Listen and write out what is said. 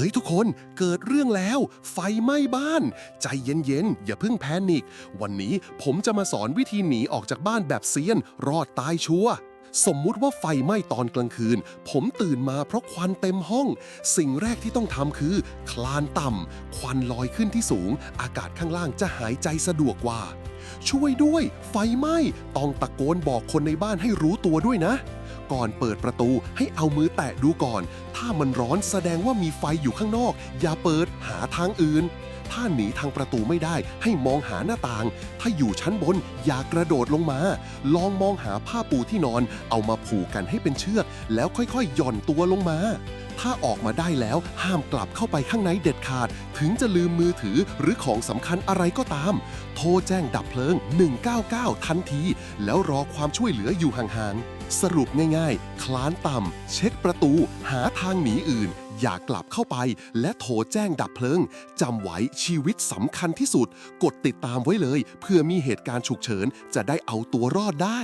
ฮ้ยทุกคนเกิดเรื่องแล้ว ไฟไหม้บ้าน ใจเย็นๆ อย่าเพิ่งแพนิค วันนี้ผมจะมาสอนวิธีหนีออกจากบ้านแบบเซียน รอดตายชัวร์สมมุติว่าไฟไหม้ตอนกลางคืน ผมตื่นมาเพราะควันเต็มห้อง สิ่งแรกที่ต้องทำคือ คลานต่ำควันลอยขึ้นที่สูง อากาศข้างล่างจะหายใจสะดวกกว่า ช่วยด้วย ไฟไหม้ต้องตะโกนบอกคนในบ้านให้รู้ตัวด้วยนะ ก่อนเปิดประตูให้เอามือแตะดูก่อน ถ้ามันร้อนแสดงว่ามีไฟอยู่ข้างนอก อย่าเปิดหาทางอื่น ถ้าหนีทางประตูไม่ได้ให้มองหาหน้าต่าง ถ้าอยู่ชั้นบนอย่ากระโดดลงมา ลองมองหาผ้าปูที่นอน เอามาผูกกันให้เป็นเชือก แล้วค่อยๆหย่อนตัวลงมาถ้าออกมาได้แล้วห้ามกลับเข้าไปข้างในเด็ดขาด ถึงจะลืมมือถือหรือของสำคัญอะไรก็ตาม โทรแจ้งดับเพลิง 199 ทันที แล้วรอความช่วยเหลืออยู่ห่างๆ สรุปง่ายๆ คลานต่ำ เช็คประตู หาทางหนีอื่น อย่ากลับเข้าไป และโทรแจ้งดับเพลิงจำไว้ชีวิตสำคัญที่สุด กดติดตามไว้เลย เพื่อมีเหตุการณ์ฉุกเฉินจะได้เอาตัวรอดได้